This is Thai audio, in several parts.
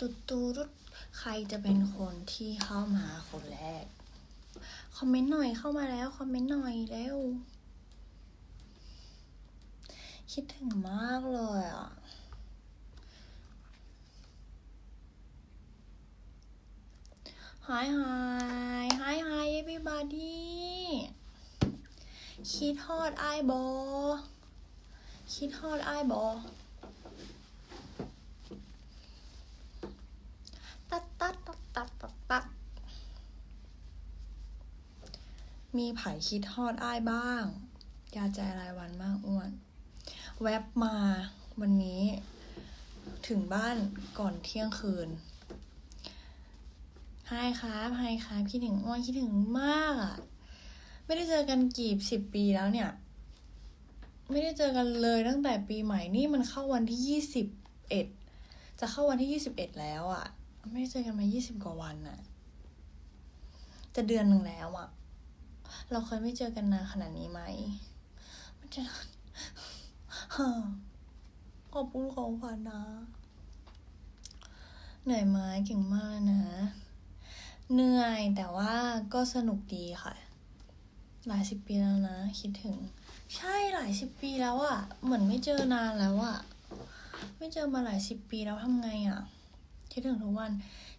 ตุดตูรุดใครจะเป็นคนที่เข้ามาคนแรก คอมเมนต์หน่อยเข้ามาแล้ว คอมเมนต์หน่อยเร็วคิดถึงมากเลยอะ Hi hi Hi hi everybody คิดฮอดไอายบอคิดฮอดไอายบอ ตัดตัดตัดตัดตัดตัด มีไผ่คิดฮอดอ้ายบ้าง ยาใจรายวันมากอ้วน แวบมาวันนี้ถึงบ้านก่อนเที่ยงคืนไฮครับไฮครับคิดถึงอ้วนคิดถึงมากอะ่ะ ไม่ได้เจอกันกี่สิบปีแล้วเนี่ย ไม่ได้เจอกันเลยตั้งแต่ปีใหม่นี่มันเข้าวันที่ยี่สิบเอ็ดจะเข้าวันที่ยี่สิบเอ็ดแล้วอะ่ะ ไม่ได้เจอกันมายี่สิบกว่าวันน่ะ จะเดือนหนึ่งแล้วอะ เราเคยไม่เจอกันนานขนาดนี้ไหมมันจะขอบคุณของขวัญนะ เหนื่อยไหมเก่งมากเลยนะ เหนื่อยแต่ว่าก็สนุกดีค่ะ หลายสิบปีแล้วนะ คิดถึง ใช่หลายสิบปีแล้วอะเหมือนไม่เจอนานแล้วอะไม่เจอมาหลายสิบปีแล้วทำไงอะคิดถึงทุกวัน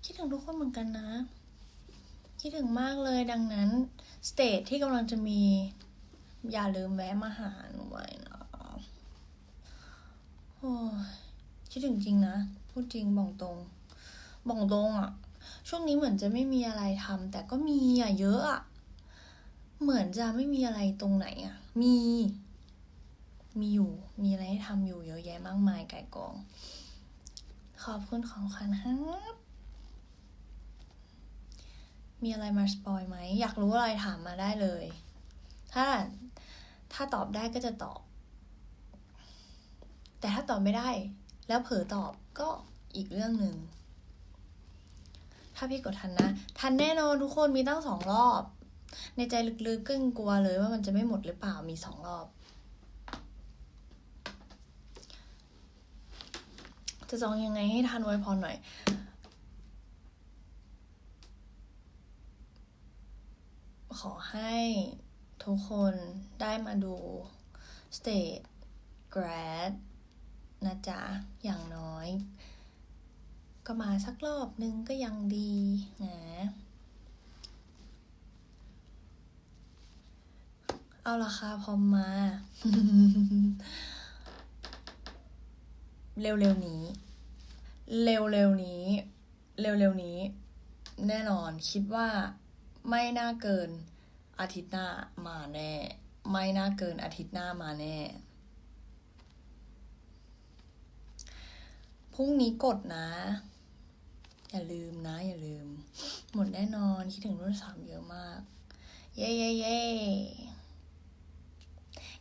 คิดถึงทุกคนเหมือนกันนะ คิดถึงมากเลยดังนั้นสเตจที่กำลังจะมี อย่าลืมแวะมาหาหนูไว้นะโอ้คิดถึงจริงนะ พูดจริงบอกตรงบอกตรงอะ่ะ ช่วงนี้เหมือนจะไม่มีอะไรทำแต่ก็มีอะเยอะอะเหมือนจะไม่มีอะไรตรงไหนอะ มี มีอยู่ มีอะไรให้ทำอยู่เยอะแยะมากมายไก่กอง ขอบคุณของขวัญครับ มีอะไรมาสปอยไหม อยากรู้อะไรถามมาได้เลย ถ้าถ้าตอบได้ก็จะตอบ แต่ถ้าตอบไม่ได้ แล้วเผลอตอบก็อีกเรื่องหนึ่ง ถ้าพี่กดทันนะ ทันแน่นอนทุกคนมีตั้งสองรอบ ในใจลึกๆก็กลัวเลยว่ามันจะไม่หมดหรือเปล่ามีสองรอบ จะจองยังไงให้ทันไวพรหน่อย ขอให้ทุกคนได้มาดู State Grad นะจ๊ะ อย่างน้อย ก็มาสักรอบนึงก็ยังดีนะเอาราคาพอมมา เร็วๆนี้ เร็วๆนี้ เร็วๆนี้ แน่นอนคิดว่าไม่น่าเกิน อาทิตย์หน้ามาแน่ ไม่น่าเกินอาทิตย์หน้ามาแน่พรุ่งนี้กดนะ อย่าลืมนะ อย่าลืม หมดแน่นอนคิดถึงรุ่นสามเยอะมาก เย้เย้เย้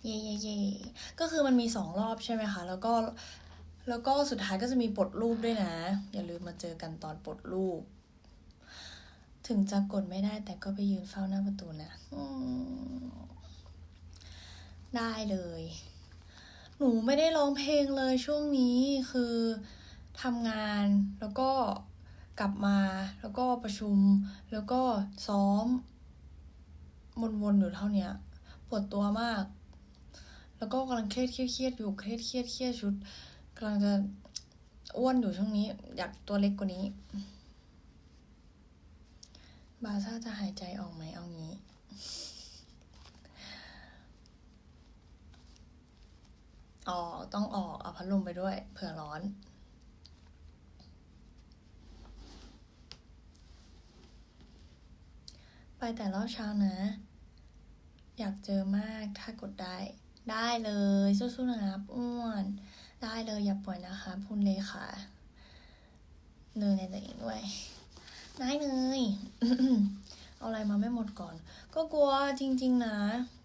เย้เย้เย้ก็คือมันมีสองรอบใช่ไหมคะ แล้วก็แล้วก็สุดท้ายก็จะมีปลดรูปด้วยนะ อย่าลืมมาเจอกันตอนปลดรูป ถึงจะกดไม่ได้แต่ก็ไปยืนเฝ้าหน้าประตูนะได้เลย หนูไม่ได้ร้องเพลงเลยช่วงนี้คือทำงานแล้วก็กลับมาแล้วก็ประชุม แล้วก็ซ้อมวนๆอยู่เท่านี้ปวดตัวมาก แล้วก็กำลังเครียดเครียดอยู่เครียดเครียดเครียดชุดกำลังจะอ้วนอยู่ช่วงนี้ อยากตัวเล็กกว่านี้ บาซ่าจะหายใจออกไหมเอางี้ออกต้องออกเอาพัดลมไปด้วย เผื่อร้อน ไปแต่รอบเช้านะ อยากเจอมากถ้ากดได้ ได้เลยสู้ๆนะครับอ้วน ได้เลยอย่าป่วยนะคะพูดเลยค่ะเนยในตัวเองด้วย ได้เลย เอาอะไรมาไม่หมดก่อน ก็กลัวจริง ๆ นะ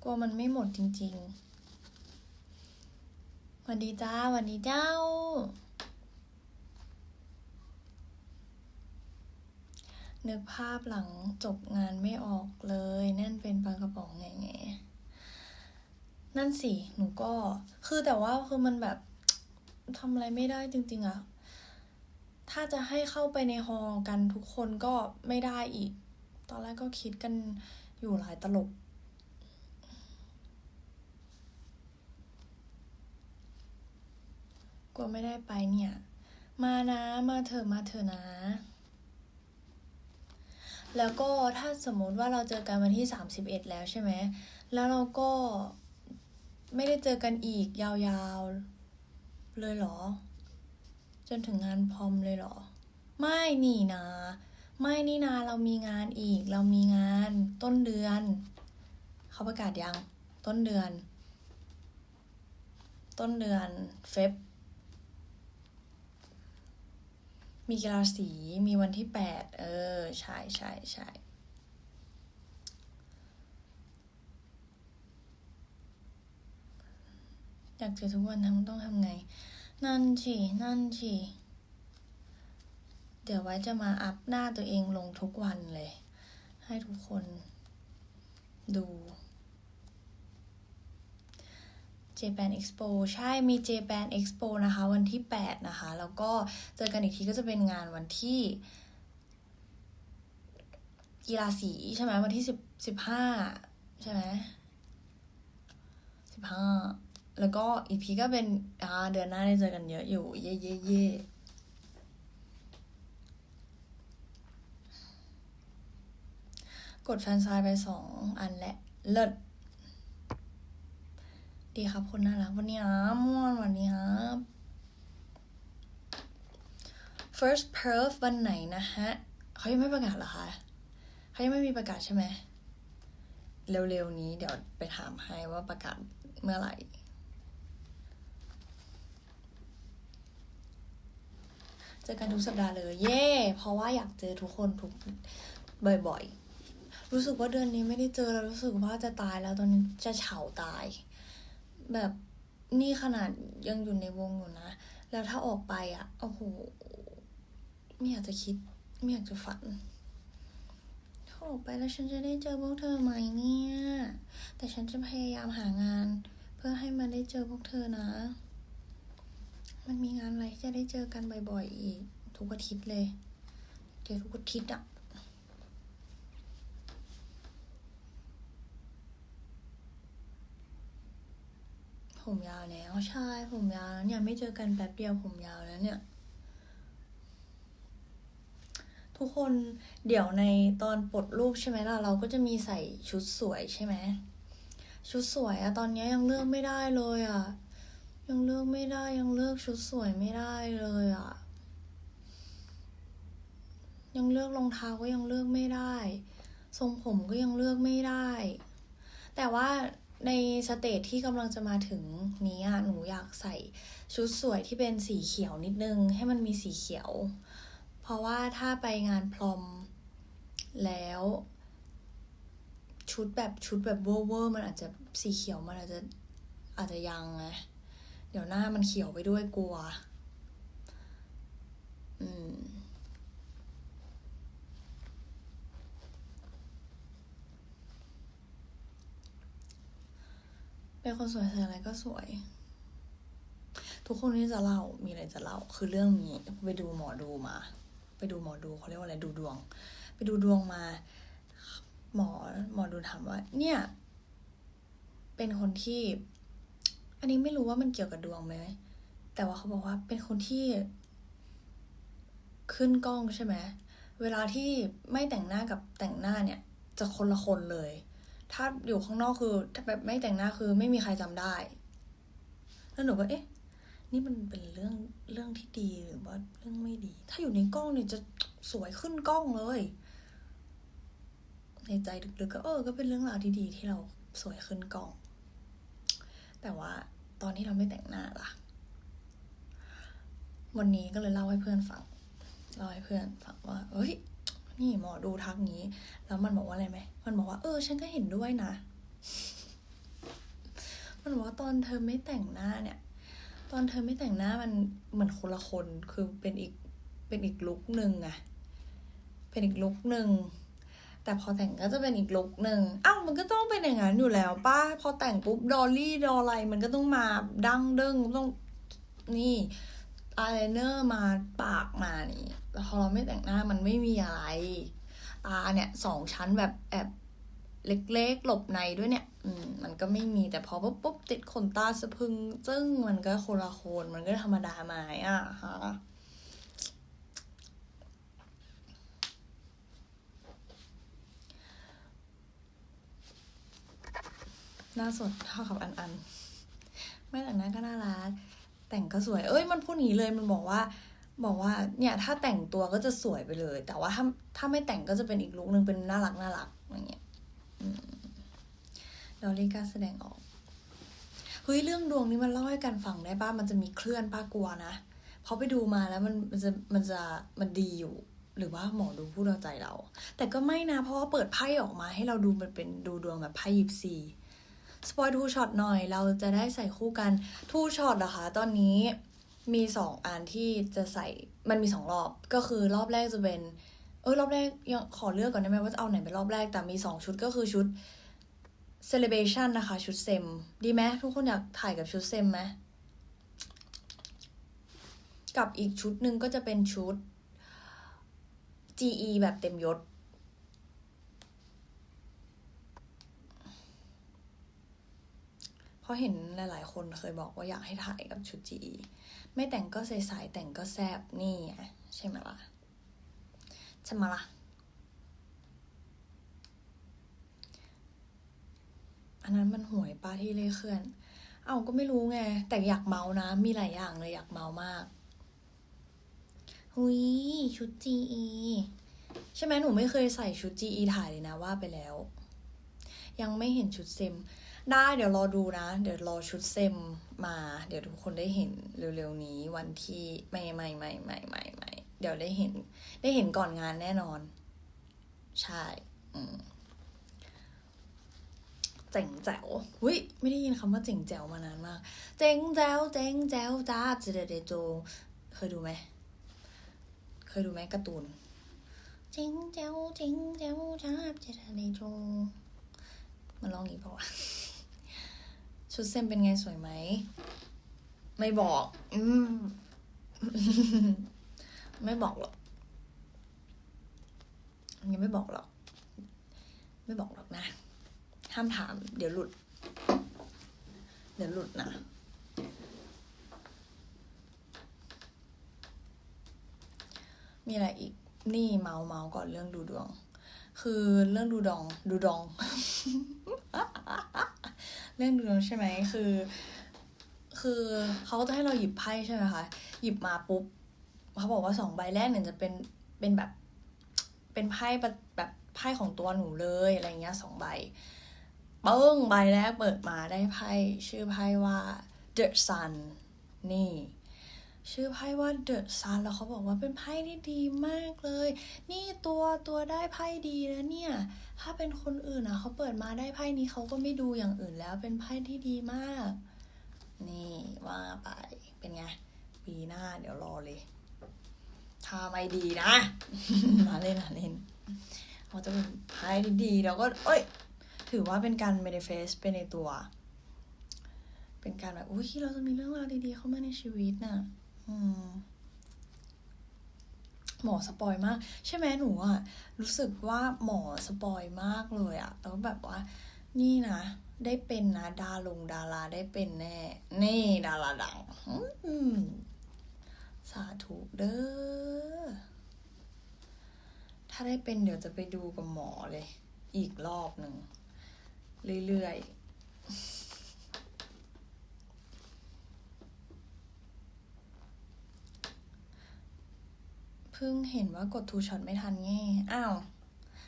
กลัวมันไม่หมดจริงๆวัสดีจ้าวัสดีเจ้า นึกภาพหลังจบงานไม่ออกเลยนั่นเป็นปลากระป๋องไงไงนั่นสิ หนูก็ คือแต่ว่าคือมันแบบทำอะไรไม่ได้จริง ๆอะ ถ้าจะให้เข้าไปในฮอลกันทุกคนก็ไม่ได้อีก ตอนแรกก็คิดกันอยู่หลายตลบ กลัวไม่ได้ไปเนี่ย มานะมาเถอะมาเถอะนะ แล้วก็ถ้าสมมติว่าเราเจอกันวันที่ 31 แล้วใช่ไหม แล้วเราก็ไม่ได้เจอกันอีกยาวๆ เลยเหรอ จนถึงงานพรอมเลยเหรอ ไม่นี่นะ ไม่นี่นาเรามีงานอีก เรามีงานต้นเดือน เขาประกาศยัง ต้นเดือน ต้นเดือนเฟบมีกีฬาสีมีวันที่แปดเออ ใช่ใช่ใช่อยากเจอทุกวันทำต้องทำไง นั่นสินั่นสิเดี๋ยวไว้จะมาอัพหน้าตัวเองลงทุกวันเลย ให้ทุกคนดู Japan Expo ใช่มี Japan Expo นะคะ วันที่ 8 นะคะ แล้วก็เจอกันอีกทีก็จะเป็นงานวันที่ กีฬาสีใช่ไหมวันที่สิบสิบห้าใช่ไหมสิบห้า แล้วก็อีกทีก็เป็นอ่าเดือนหน้าได้เจอกันเยอะอยู่ เย่เย่เย่กดแฟนไซน์ไปสองอันและ เลิศดีครับคนน่ารักวันนี้ครัม่วนวันนี้ครับ first perf วันไหนนะฮะเขายังไม่ประกาศเหรอคะเขายังไม่มีประกาศใช่ไหม เร็วๆนี้เดี๋ยวไปถามให้ว่าประกาศเมื่อไหร่ เจอกันทุกสัปดาห์เลย เย่เพราะว่าอยากเจอทุกคนทุกบ่อยๆ รู้สึกว่าเดือนนี้ไม่ได้เจอแล้วรู้สึกว่าจะตายแล้วตอนนี้จะเฉาตาย แบบนี่ขนาดยังอยู่ในวงอยู่นะ แล้วถ้าออกไปอะโอ้โหไม่อยากจะคิด ไม่อยากจะฝันถ้าออกไปแล้วฉันจะได้เจอพวกเธอไหมเนี่ย แต่ฉันจะพยายามหางาน เพื่อให้มันได้เจอพวกเธอนะ มันมีงานอะไรที่จะได้เจอกันบ่อยๆอีก ทุกอาทิตย์เลย เจอทุกอาทิตย์อะผมยาวแล้วใช่ผมยาวแล้วเนี่ยไม่เจอกันแป๊บเดียวผมยาวแล้วเนี่ย ทุกคนเดี๋ยวในตอนปลดรูปใช่ไหมล่ะเราก็จะมีใส่ชุดสวยใช่ไหมชุดสวยอะตอนนี้ยังเลือกไม่ได้เลยอะ ยังเลือกไม่ได้ยังเลือกชุดสวยไม่ได้เลยอะยังเลือกรองเท้าก็ยังเลือกไม่ได้ ทรงผมก็ยังเลือกไม่ได้ แต่ว่าในสเตจที่กำลังจะมาถึงนี้อะหนูอยากใส่ชุดสวยที่เป็นสีเขียวนิดนึง ให้มันมีสีเขียว เพราะว่าถ้าไปงานพรอมแล้ว ชุดแบบชุดแบบเวอร์เวอร์มันอาจจะสีเขียวมันอาจจะอาจจะยังไง ดี๋ยวหน้ามันเขียวไปด้วยกลัว อืม เป็นคนสวยใส่อะไรก็สวย ทุกคนที่จะเล่า มีอะไรจะเล่า คือเรื่องนี้ไปดูหมอดูมา ไปดูหมอดูเขาเรียกว่าอะไร ดูดวง ไปดูดวงมา หมอ หมอดูถามว่า เนี่ย เป็นคนที่ อันนี้ไม่รู้ว่ามันเกี่ยวกับดวงไหม แต่ว่าเขาบอกว่าเป็นคนที่ขึ้นกล้องใช่ไหม เวลาที่ไม่แต่งหน้ากับแต่งหน้าเนี่ย จะคนละคนเลย ถ้าอยู่ข้างนอกคือ ถ้าแบบไม่แต่งหน้าคือไม่มีใครจำได้ แล้วหนูก็เอ๊ะ นี่มันเป็นเรื่องเรื่องที่ดีหรือว่าเรื่องไม่ดี ถ้าอยู่ในกล้องเนี่ยจะสวยขึ้นกล้องเลย ในใจลึกๆก็เออ ก็เป็นเรื่องราวที่ดีที่เราสวยขึ้นกล้อง แต่ว่า ตอนที่เราไม่แต่งหน้าล่ะ วันนี้ก็เลยเล่าให้เพื่อนฟังเล่าให้เพื่อนฟังว่า เอ้ย นี่หมอดูทักงี้ แล้วมันบอกว่าอะไรไหม มันบอกว่า เออ ฉันก็เห็นด้วยนะ มันบอกว่าตอนเธอไม่แต่งหน้าเนี่ย ตอนเธอไม่แต่งหน้ามันเหมือนคนละคน คือเป็นอีก เป็นอีกลุกหนึ่งอะเป็นอีกลุกหนึ่ง แต่พอแต่งก็จะเป็นอีกลุกหนึ่งอ้าวมันก็ต้องเป็นอย่างนั้นอยู่แล้วป้าพอแต่งปุ๊บดอลลี่ดออะไรมันก็ต้องมาดังเด้งต้องนี่อายไลเนอร์มาปากมานี่แล้วพอเราไม่แต่งหน้ามันไม่มีอะไรตาเนี่ยสองชั้นแบบแอบเล็กๆ หลบในด้วยเนี่ย อืม มันก็ไม่มีแต่พอปุ๊บปุ๊บติดขนตาสะพรึง จึ้งมันก็โคละโคนมันก็ธรรมดาไหมอะฮะ หน้าสดเท่ากับอันอันไม่แต่งหน้าก็น่ารักแต่งก็สวย เอ้ยมันพูดอย่างนี้เลยมันบอกว่า บอกว่าเนี่ยถ้าแต่งตัวก็จะสวยไปเลย แต่ว่าถ้าถ้าไม่แต่งก็จะเป็นอีกลุคนึงเป็นน่ารักน่ารักอย่างเงี้ยอืมเราเรียการแสดงออกเฮ้ยเรื่องดวงนี้มันเล่าให้กันฟังได้ป่ะมันจะมีเคลื่อนป้ากลัวนะเพราะไปดูมาแล้วมันมันจะมันจะมันดีอยู่ หรือว่าหมอดูพูดเอาใจเรา แต่ก็ไม่นะเพราะว่าเปิดไพ่ออกมาให้เราดูมันเป็นดูดวงแบบไพ่ยิปซี สปอยทูช็อตหน่อย เราจะได้ใส่คู่กันทูช็อตนะคะ ตอนนี้มีสองอันที่จะใส่มันมีสองรอบ ก็คือรอบแรกจะเป็น เออรอบแรกยังขอเลือกก่อนได้ไหมว่าจะเอาไหนเป็นรอบแรกแต่มีสองชุดก็คือชุด celebration นะคะ ชุดเซมดีไหมทุกคนอยากถ่ายกับชุดเซมไหมกับอีกชุดหนึ่งก็จะเป็นชุด GE แบบเต็มยศ เพราะเห็นหลาย ๆ คนเคยบอกว่าอยากให้ถ่ายกับชุด GE ไม่แต่งก็ใสๆแต่งก็แซบนี่ไงใช่ไหมล่ะใช่ไหมล่ะอันนั้นมันหวยป้าที่เล่เคลื่อน เอาก็ไม่รู้ไง แต่อยากเมานะ มีหลายอย่างเลยอยากเมามาก หุยชุด GE ใช่ไหมหนูไม่เคยใส่ชุด GE ถ่ายเลยนะว่าไปแล้ว ยังไม่เห็นชุดเซม ได้เดี๋ยวรอดูนะ เดี๋ยวรอชุดเซมมา เดี๋ยวทุกคนได้เห็นเร็วๆนี้วันที่ไม่ไม่ไม่ไม่ไม่ไม่เดี๋ยวได้เห็น ได้เห็นก่อนงานแน่นอน ใช่อืมเจ๋งแจ๋วหุยไม่ได้ยินคำว่าเจ๋งแจ๋วมานานมาก เจ๋งแจ๋วเจ๋งแจ๋วจ้าบเจเดเดโจ เคยดูไหมเคยดูไหมการ์ตูนเจ๋งแจ๋วเจ๋งแจ๋วจ้าบเจเดเดโจมันร้องอย่างนี้เปล่าวะ ชุดเซมเป็นไงสวยไหม ไม่บอก อืม ไม่บอกหรอก ยังไม่บอกหรอก ไม่บอกหรอกนะ ห้ามถาม เดี๋ยวหลุด เดี๋ยวหลุดนะมีอะไรอีก นี่เมาเมาก่อนเรื่องดูดวง คือเรื่องดูดอง ดูดอง เรื่องดูดวงใช่ไหมคือ คือเขาก็จะให้เราหยิบไพ่ใช่ไหมคะหยิบมาปุ๊บเขาบอกว่าสองใบแรกเนี่ยจะเป็นเป็นแบบ เป็นไพ่แบบไพ่ของตัวหนูเลยอะไรเงี้ยสองใบเปิ้งใบแรกเปิดมาได้ไพ่ชื่อไพ่ว่า The Sun นี่ ชื่อไพ่ว่า The Sun แล้วเขาบอกว่าเป็นไพ่ที่ดีมากเลย นี่ตัวตัวได้ไพ่ดีแล้วเนี่ย ถ้าเป็นคนอื่นอะเขาเปิดมาได้ไพ่นี้เขาก็ไม่ดูอย่างอื่นแล้วเป็นไพ่ที่ดีมาก นี่ว่าไปเป็นไงปีหน้าเดี๋ยวรอเลยถ้าไม่ดีนะมาเล่นมาเล่นเขาจะเป็นไพ่ที่ดีแล้วก็เอ้ย ถือว่าเป็นการ manifest ไปในตัว เป็นการแบบอุ้ยเราจะมีเรื่องราวดีๆเข้ามาในชีวิตน่ะ อืมหมอสปอยมาก ใช่ไหมหนูอะรู้สึกว่าหมอสปอยมากเลยอะแล้วแบบว่า นี่นะ ได้เป็นนะดาลงดาราได้เป็นแน่ นี่ดาราดังสาธุเด้อถ้าได้เป็นเดี๋ยวจะไปดูกับหมอเลย อีกรอบหนึ่ง เรื่อยๆ เพิ่งเห็นว่ากดทูช็อตไม่ทันแง่อ้าว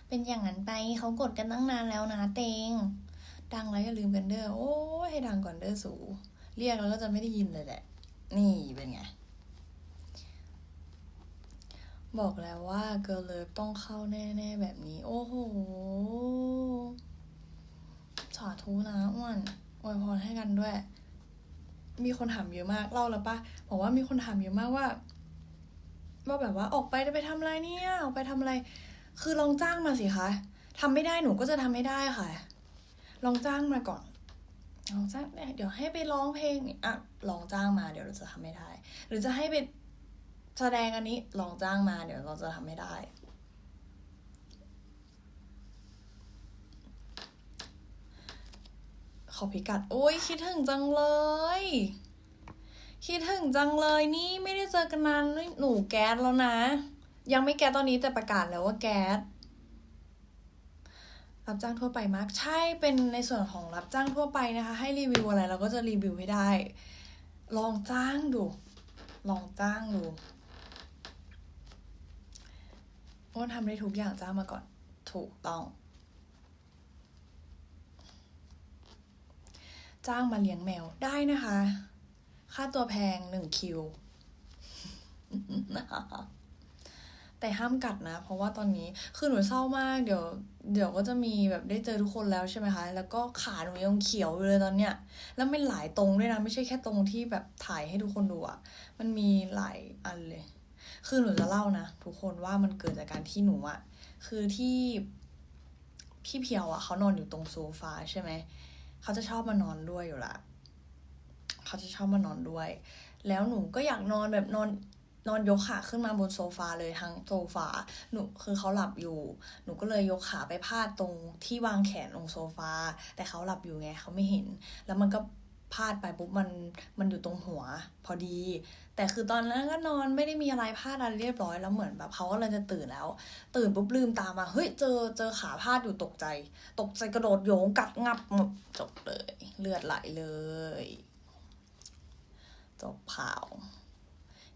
เป็นอย่างนั้นไปเขากดกันตั้งนานแล้วนะเตง ดังแล้วอย่าลืมกันเด้อ โอ้ยให้ดังก่อนเด้อสู เรียกแล้วก็จะไม่ได้ยินเลยแหละ นี่เป็นไง บอกแล้วว่าเกิร์ลเลิฟต้องเข้าแน่ๆแบบนี้ โอ้โหสาธุนะอ้วนอวยพรให้กันด้วย มีคนถามเยอะมากเล่าแล้วปะบอกว่ามีคนถามเยอะมากว่า ว่าแบบว่าออกไปจะไปทำอะไรเนี่ยออกไปทำอะไร คือลองจ้างมาสิคะทำไม่ได้หนูก็จะทำไม่ได้ค่ะ ลองจ้างมาก่อนลองจ้างเดี๋ยวให้ไปร้องเพลงนี่อะลองจ้างมาเดี๋ยวเราจะทำไม่ได้ หรือจะให้ไปแสดงอันนี้ลองจ้างมาเดี๋ยวเราจะทำไม่ได้ขอพิกัด โอ้ยคิดถึงจังเลย คิดถึงจังเลยนี่ไม่ได้เจอกันนานหนูแก๊สแล้วนะ ยังไม่แก๊สตอนนี้แต่ประกาศแล้วว่าแก๊สรับจ้างทั่วไปมากใช่เป็นในส่วนของรับจ้างทั่วไปนะคะ ให้รีวิวอะไรเราก็จะรีวิวให้ได้ ลองจ้างดู ลองจ้างดูอ้วนทำได้ทุกอย่างจ้างมาก่อนถูกต้อง จ้างมาเลี้ยงแมวได้นะคะ ค่าตัวแพงหนึ่งคิว แต่ห้ามกัดนะ เพราะว่าตอนนี้คือหนูเศร้ามาก เดี๋ยว เดี๋ยวก็จะมีแบบได้เจอทุกคนแล้วใช่ไหมคะ แล้วก็ขาหนูยังเขียวอยู่เลยตอนเนี้ย แล้วไม่หลายตรงด้วยนะ ไม่ใช่แค่ตรงที่แบบถ่ายให้ทุกคนดูอะมันมีหลายอันเลย คือหนูจะเล่านะทุกคนว่ามันเกิดจากการที่หนูอะคือที่พี่เพียวอะเขานอนอยู่ตรงโซฟาใช่ไหมเขาจะชอบมานอนด้วยอยู่ละ เขาจะชอบมานอนด้วย แล้วหนูก็อยากนอนแบบนอนนอนยกขาขึ้นมาบนโซฟาเลยทั้งโซฟาหนูคือเขาหลับอยู่ หนูก็เลยยกขาไปพาดตรงที่วางแขนลงโซฟา แต่เขาหลับอยู่ไงเขาไม่เห็น แล้วมันก็พาดไปปุ๊บมันมันอยู่ตรงหัว พอดี แต่คือตอนนั้นก็นอนไม่ได้มีอะไรพาดอะไรเรียบร้อยแล้วเหมือนแบบเขาก็เลยจะตื่นแล้ว ตื่นปุ๊บลืมตามาเฮ้ยเจอเจอขาพาดอยู่ตกใจ ตกใจกระโดดโยงกัดงับจบเลย เลือดไหลเลย จบข่าว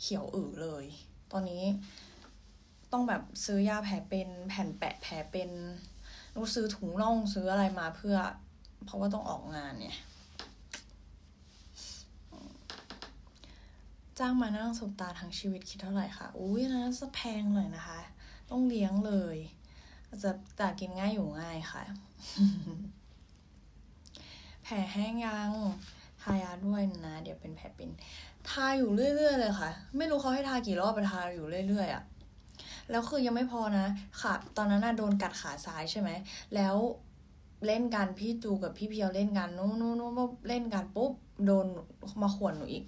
เขียวอือเลย ตอนนี้ต้องแบบซื้อยาแผลเป็นแผ่นแปะแผลเป็นต้ซื้อถุงน่องซื้ออะไรมาเพื่อ เพราะว่าต้องออกงานเนี่ย จ้างมานั่งสบตาทั้งชีวิตคิดเท่าไหร่คะอุ้ยนะจะแพงหน่อยนะคะ ต้องเลี้ยงเลยจะแต่กินง่ายอยู่ง่ายค่ะ แผลแห้งยัง ทายาด้วยนะ เดี๋ยวเป็นแผลเป็นทาอยู่เรื่อย ๆ เลยค่ะ ไม่รู้เขาให้ทากี่รอบไปทาอยู่เรื่อยๆอะ่ะแล้วคือยังไม่พอนะค่ะตอนนั้นน่ะโดนกัดขาซ้ายใช่ไหมแล้วเล่นกันพี่จูกับพี่เพียวเล่นกันนู้นนู้นนู้นเล่นกันปุ๊บโดนมาข่วนหนูอีก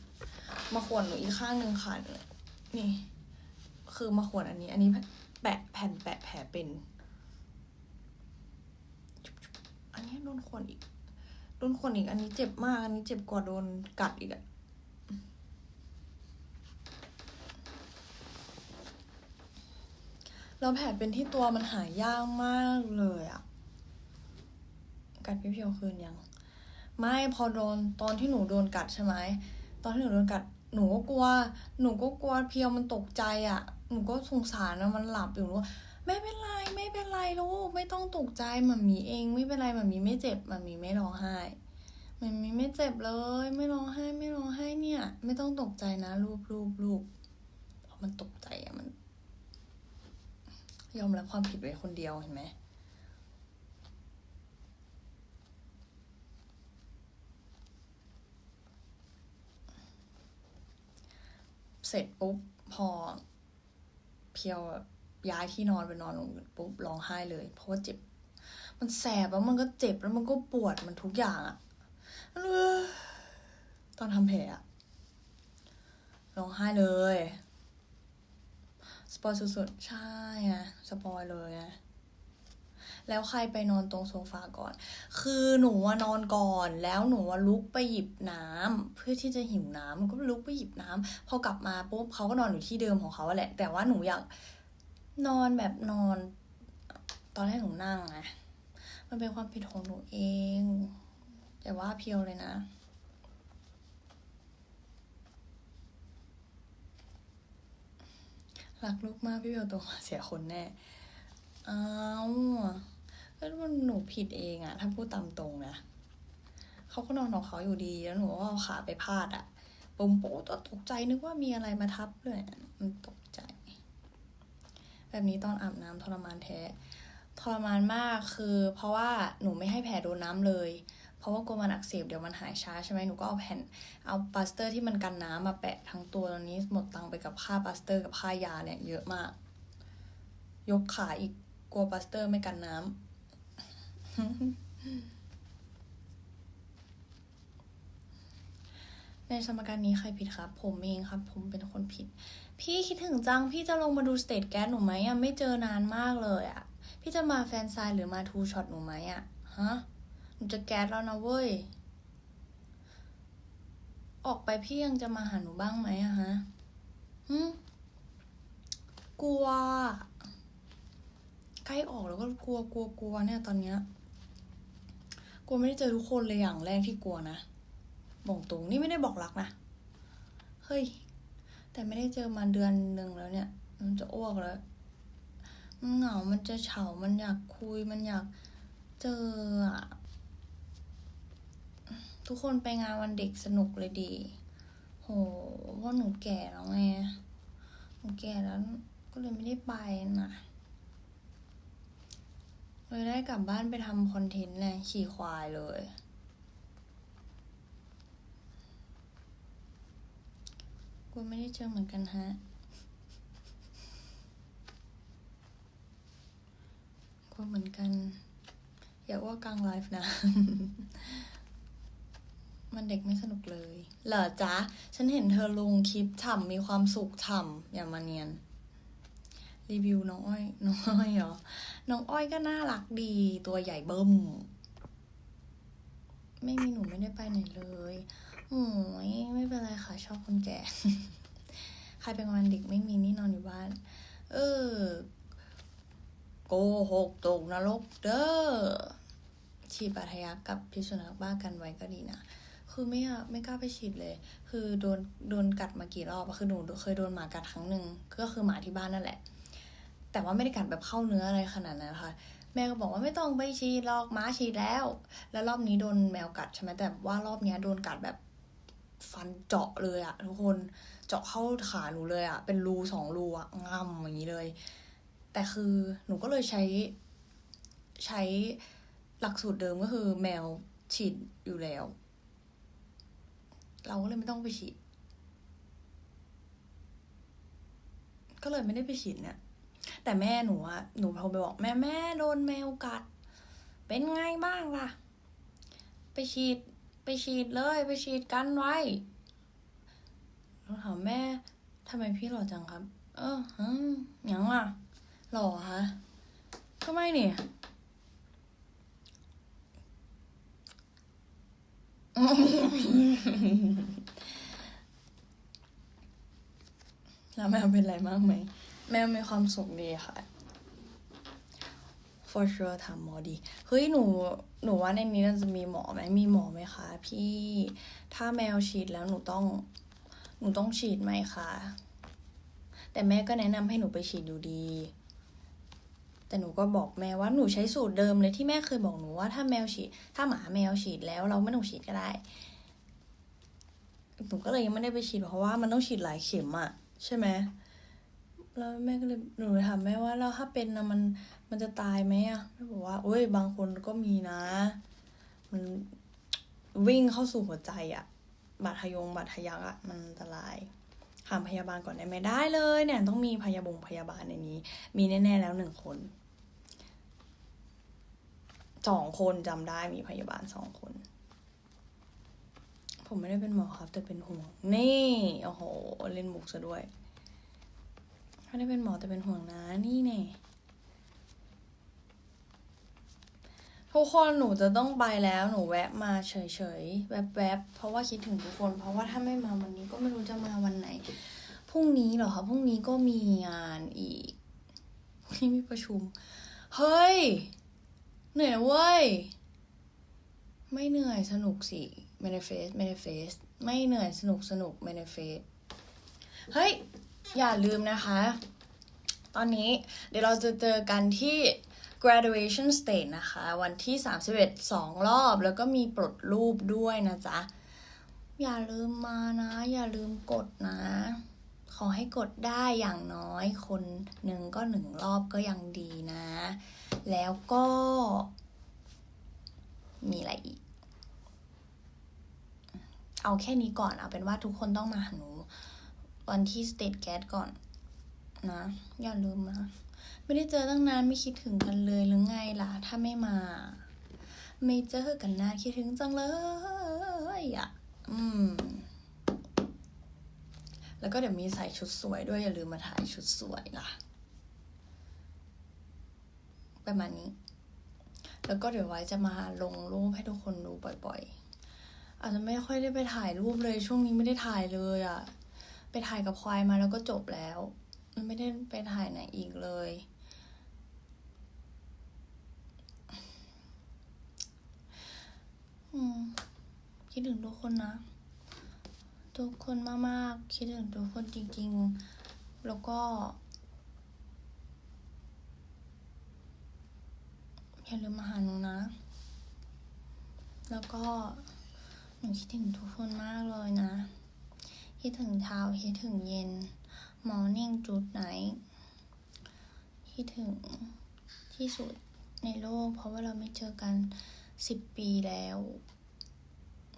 มาข่วนหนูอีกข้างหนึ่งค่ะนี่ คือมาข่วนอันนี้ อันนี้แปะแผ่นแปะแผลเป็น อันนี้โดนข่วนอีก ดนขนอีก อันนี้เจ็บมาก อันนี้เจ็บกว่าโดนกัดอีกอะแล้วแผลเป็นที่ตัวมันหายยากมากเลยอะกัดพี่เพียวคืนยัง ไม่พอโดนตอนที่หนูโดนกัดใช่ไหม ตอนที่หนูโดนกัด หนูก็กลัว หนูก็กลัวเพียวมันตกใจอะหนูก็สงสารนะมันหลับอยู่หนูว่า ไม่เป็นไรไม่เป็นไรลูกไม่ต้องตกใจมันมีเอง ไม่เป็นไรมันมีไม่เจ็บมันมีไม่ร้องไห้มันมีไม่เจ็บเลย ไม่ร้องไห้ไม่ร้องไห้เนี่ย ไม่ต้องตกใจนะลูกลูกลูกเพราะมันตกใจอะมัน ยอมรับความผิดไว้คนเดียวเห็นไหมเสร็จปุ๊บพอเพียวแบบ ย้ายที่นอนไปนอนลงอื่นปุ๊บร้องไห้เลย เพราะว่าเจ็บ มันแสบแล้วมันก็เจ็บแล้วมันก็ปวดมันทุกอย่างอะตอนทำแผลอะร้องไห้เลยสปอยสุดๆ ใช่ไงสปอยเลยไงแล้วใครไปนอนตรงโซฟาก่อน คือหนูอะนอนก่อน แล้วหนูอะลุกไปหยิบน้ำเพื่อที่จะหิวน้ำมันก็ลุกไปหยิบน้ำพอกลับมาปุ๊บเขาก็นอนอยู่ที่เดิมของเขาแหละ แต่ว่าหนูอยาก นอนแบบนอน ตอนแรกหนูนั่งไงมันเป็นความผิดของหนูเอง แต่ว่าเพียวเลยนะรักลูกมากพี่เบลตัวเสียคนแน่ อ้าวแล้วมันหนูผิดเองอะถ้าพูดตามตรงนะเขาก็นอนของเขาอยู่ดี แล้วหนูก็เอาขาไปพาดอะปุ่มโป๊ตกใจนึกว่ามีอะไรมาทับเลยมันตกใจ แบบนี้ตอนอาบน้ำทรมานแท้ทรมานมากคือ เพราะว่าหนูไม่ให้แผลโดนน้ำเลย เพราะว่ากลัวมันอักเสบเดี๋ยวมันหายช้าใช่ไหมหนูก็เอาแผ่นเอาปาสเตอร์ที่มันกันน้ำมาแปะทั้งตัวตอนนี้หมดตังไปกับค่าปาสเตอร์กับค่ายาเนี่ยเยอะมาก ยกขาอีกกลัวปาสเตอร์ไม่กันน้ำในสมการนี้ใครผิดครับ ผมเองครับ ผมเป็นคนผิด พี่คิดถึงจัง พี่จะลงมาดูสเตทแก๊สหนูไหมอะไม่เจอนานมากเลยอะพี่จะมาแฟนไซน์หรือมาทูช็อตหนูไหมอะฮะ หนูจะแก๊สแล้วนะเว้ย ออกไปพี่ยังจะมาหาหนูบ้างไหมอะฮะฮึกลัว ใกล้ออกแล้วก็กลัวกลัวกลัวเนี่ยตอนเนี้ย กลัวไม่ได้เจอทุกคนเลยอย่างแรกที่กลัวนะบอกตรงนี่ไม่ได้บอกรักนะ เฮ้ย แต่ไม่ได้เจอมาเดือนหนึ่งแล้วเนี่ย มันจะอ้วกแล้ว มันเหงา มันจะเฉา มันอยากคุย มันอยากเจออะทุกคนไปงานวันเด็กสนุกเลยดี โหว่าหนูแก่แล้วไง หนูแก่แล้วก็เลยไม่ได้ไปนะเลยได้กลับบ้านไปทำคอนเทนต์เลยขี่ควายเลย กลัวไม่ได้เจอเหมือนกันฮะกลัวเหมือนกัน อย่าอ้วกกลางไลฟ์นะ มันเด็กไม่สนุกเลย เหรอจ๊ะ ฉันเห็นเธอลงคลิปฉ่ำมีความสุขฉ่ำอย่ามาเนียน รีวิวน้องอ้อย น้องอ้อยเหรอ น้องอ้อยก็น่ารักดี ตัวใหญ่เบิ้ม ไม่มีหนูไม่ได้ไปไหนเลย โอ้ยไม่เป็นไรค่ะ ชอบคนแก่ ใครเป็นวันเด็กไม่มีนี่นอนอยู่บ้าน เออ โกหกตกนรกเด้อฉีดบาดทะยักกับพิษสุนัขบ้ากันไว้ก็ดีนะ คือไม่อะไม่กล้าไปฉีดเลย คือโดนโดนกัดมากี่รอบคือหนูเคยโดนหมากัดครั้งหนึ่งก็คือหมาที่บ้านนั่นแหละ แต่ว่าไม่ได้กัดแบบเข้าเนื้ออะไรขนาดนั้นนะคะแม่ก็บอกว่าไม่ต้องไปฉีดหรอกหม้าฉีดแล้ว แล้วรอบนี้โดนแมวกัดใช่ไหมแต่ว่ารอบนี้โดนกัดแบบ ฟันเจาะเลยอะทุกคนเจาะเข้าขาหนูเลยอะเป็นรูสองรูอะงำอย่างนี้เลย แต่คือหนูก็เลยใช้ ใช้หลักสูตรเดิมก็คือแมวฉีดอยู่แล้ว เราก็เลยไม่ต้องไปฉีด ก็เลยไม่ได้ไปฉีดเนี่ย แต่แม่หนูอะหนูโทรไปบอกแม่แม่โดนแมวกัด เป็นไงบ้างล่ะ ไปฉีด ไปฉีดเลยไปฉีดกันไว้หนูถามแม่ทำไมพี่หล่อจังครับ เออฮึยังล่ะหล่อฮะก็ไม่นี่แล้วแมวเป็นไรมากไหม แมวมีความสุขดีค่ะ for sure ถามหมอดี เฮ้ย หนู หนูว่าในนี้น่าจะมีหมอไหม มีหมอไหมคะ พี่ ถ้าแมวฉีดแล้วหนูต้อง หนูต้องฉีดไหมคะ แต่แม่ก็แนะนำให้หนูไปฉีดอยู่ดี แต่หนูก็บอกแม่ว่าหนูใช้สูตรเดิมเลยที่แม่เคยบอกหนูว่าถ้าแมวฉีด ถ้าหมาแมวฉีดแล้วเราไม่ต้องฉีดก็ได้ หนูก็เลยยังไม่ได้ไปฉีดเพราะว่ามันต้องฉีดหลายเข็มอะใช่ไหม แล้วแม่ก็เลยหนูถามแม่ว่าแล้วถ้าเป็นนะมันมันจะตายไหมอะแม่บอกว่าโอ้ยบางคนก็มีนะ มันวิ่งเข้าสู่หัวใจอะบาดทะยงบาดทะยักอะมันอันตรายถามพยาบาลก่อนได้ไหมได้เลยเนี่ย ต้องมีพยาบงพยาบาลในนี้ มีแน่ๆแล้วหนึ่งคนสองคนจำได้มีพยาบาลสองคน ผมไม่ได้เป็นหมอครับ แต่เป็นห่วงนี่โอ้โห เล่นมุกซะด้วย ไม่ได้เป็นหมอแต่เป็นห่วงนะนี่แน่ทุกคนหนูจะต้องไปแล้วหนูแวะมาเฉยๆแวบๆเพราะว่าคิดถึงทุกคน เพราะว่าถ้าไม่มาวันนี้ก็ไม่รู้จะมาวันไหนพรุ่งนี้เหรอคะพรุ่งนี้ก็มีงานอีกพรุ่งนี้มีประชุม เฮ้ย เหนื่อยเว้ย ไม่เหนื่อยสนุกสิ manifest manifest ไม่เหนื่อยสนุกสนุก manifest เฮ้ย อย่าลืมนะคะ ตอนนี้เดี๋ยวเราจะเจอกันที่ graduation stage นะคะ วันที่ 31สองรอบ แล้วก็มีปลดรูปด้วยนะจ๊ะ อย่าลืมมานะ อย่าลืมกดนะ ขอให้กดได้อย่างน้อยคนหนึ่งก็หนึ่งรอบก็ยังดีนะ แล้วก็ มีอะไรอีก เอาแค่นี้ก่อนเอาเป็นว่าทุกคนต้องมาหาหนู วันที่สเตทแก๊สก่อนนะอย่าลืมนะ ไม่ได้เจอตั้งนานไม่คิดถึงกันเลยหรือไงล่ะ ถ้าไม่มา ไม่เจอกันนานคิดถึงจังเลยอะอืม แล้วก็เดี๋ยวมีใส่ชุดสวยด้วยอย่าลืมมาถ่ายชุดสวยล่ะประมาณนี้ แล้วก็เดี๋ยวไว้จะมาลงรูปให้ทุกคนดูบ่อยๆ อาจจะไม่ค่อยได้ไปถ่ายรูปเลย ช่วงนี้ไม่ได้ถ่ายเลยอะ่ะ ไปถ่ายกับควายมาแล้วก็จบแล้ว ไม่ได้ไปถ่ายไหนอีกเลย คิดถึงทุกคนนะ ทุกคนมากๆ คิดถึงทุกคนจริง ๆ แล้วก็ อย่าลืมมาหาหนูนะ แล้วก็ หนูคิดถึงทุกคนมากเลยนะ คิดถึงเช้าคิดถึงเย็นมอร์นิ่งจุดไหนคิดถึงที่สุดในโลก เพราะว่าเราไม่เจอกันสิบปีแล้ว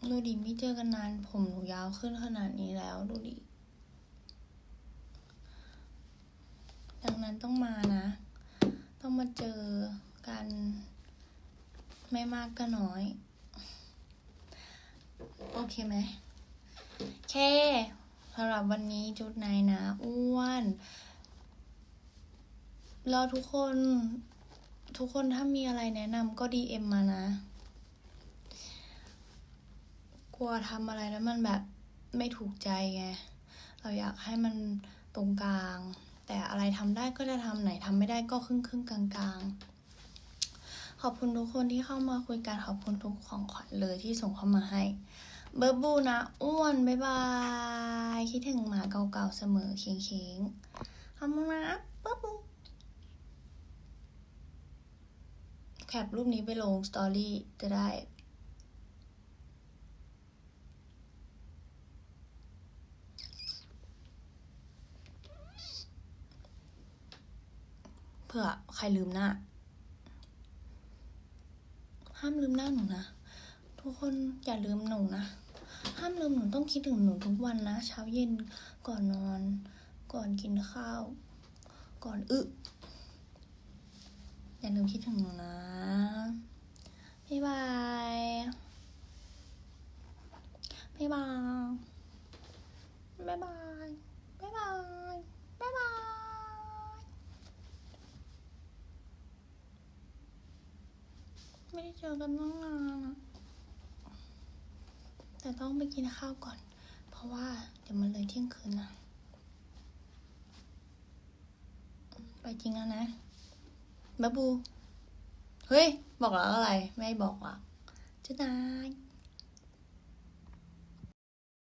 ดูดิไม่เจอกันนาน ผมหนูยาวขึ้นขนาดนี้แล้วดูดิดังนั้นต้องมานะ ต้องมาเจอกัน ไม่มากก็น้อย โอเคไหม แค่สำหรับวันนี้จุดไหนนะอ้วนรอทุกคนทุกคนถ้ามีอะไรแนะนำก็ดีเอ็มมานะ กลัวทำอะไรแล้วมันแบบไม่ถูกใจไง เราอยากให้มันตรงกลาง แต่อะไรทำได้ก็จะทำไหนทำไม่ได้ก็ครึ่งครึ่งกลางกลางขอบคุณทุกคนที่เข้ามาคุยกันขอบคุณทุกของขวัญเลยที่ส่งเข้ามาให้ เบอร์บูนะ อ้วนบ๊ายบาย คิดถึงหมาเก่าๆเสมอเค้งเคงๆขอบคุณนะเบอร์บูแคปรูปนี้ไปลงสตอรี่จะได้เผื่อใครลืมหน้า ห้ามลืมหน้าหนูนะ ทุกคนอย่าลืมหนูนะ ห้ามลืมหนูต้องคิดถึงหนูทุกวันนะ เช้าเย็นก่อนนอน ก่อนกินข้าว ก่อนอึอย่าลืมคิดถึงหนูนะ บ๊ายบาย บ๊ายบาย บ๊ายบาย บ๊ายบาย บ๊ายบายไม่ได้เจอกันตั้งนานอะ แต่ต้องไปกินข้าวก่อน เพราะว่าเดี๋ยวมันเลยเที่ยงคืนนะไปจริงแล้วนะบ๊าบู เฮ้ย บอกแล้วอะไร ไม่บอกอะจุนาย